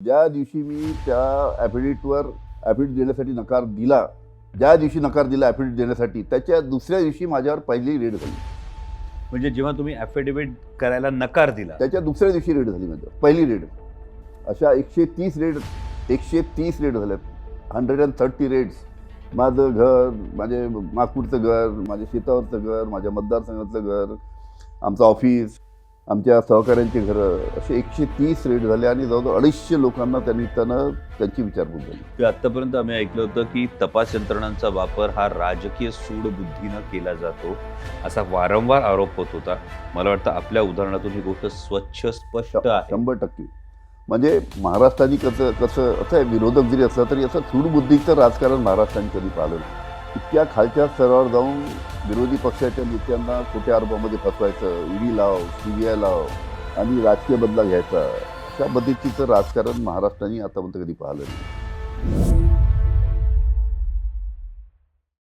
ज्या दिवशी मी त्या ॲफिडेविटवर ॲफिडेविट देण्यासाठी नकार दिला ज्या दिवशी नकार दिला ॲफिडेविट देण्यासाठी त्याच्या दुसऱ्या दिवशी माझ्यावर पहिली रेड झाली. म्हणजे जेव्हा तुम्ही ॲफिडेव्हिट करायला नकार दिला. त्याच्या दुसऱ्या दिवशी रेड झाली माझ्यावर पहिली रेड. अशा एकशे तीस रेड एकशे तीस रेड झाल्यात. हंड्रेड अँड थर्टी रेड्स माझं घर माझे नागपूरचं घर माझ्या शेतावरचं घर माझ्या मतदारसंघातलं घर आमचं ऑफिस आमच्या सहकाऱ्यांची घरं असे एकशे तीस रेड झाले आणि जवळजवळ अडीचशे लोकांना त्या निमित्तानं त्यांची विचारपूस झाली. की आतापर्यंत आम्ही ऐकलं होतं की तपास यंत्रणांचा वापर हा राजकीय सूडबुद्धीनं केला जातो असा वारंवार आरोप होत होता. मला वाटतं आपल्या उदाहरणातून ही गोष्ट स्वच्छ स्पष्ट आहे. शंभर टक्के. म्हणजे महाराष्ट्राने कसं कसं असं आहे विरोधक जरी असला तरी असं सूडबुद्धीचं राजकारण महाराष्ट्राने कधी पाहिलं. इतक्या खालच्या स्तरावर जाऊन विरोधी पक्षाच्या नेत्यांना खोट्या आरोपामध्ये फसवायचं? ईडी लाव सी बी आय लाव आणि राजकीय बदला घ्यायचा? त्या पद्धतीचं राजकारण महाराष्ट्राने आतापर्यंत कधी पाहिलं नाही.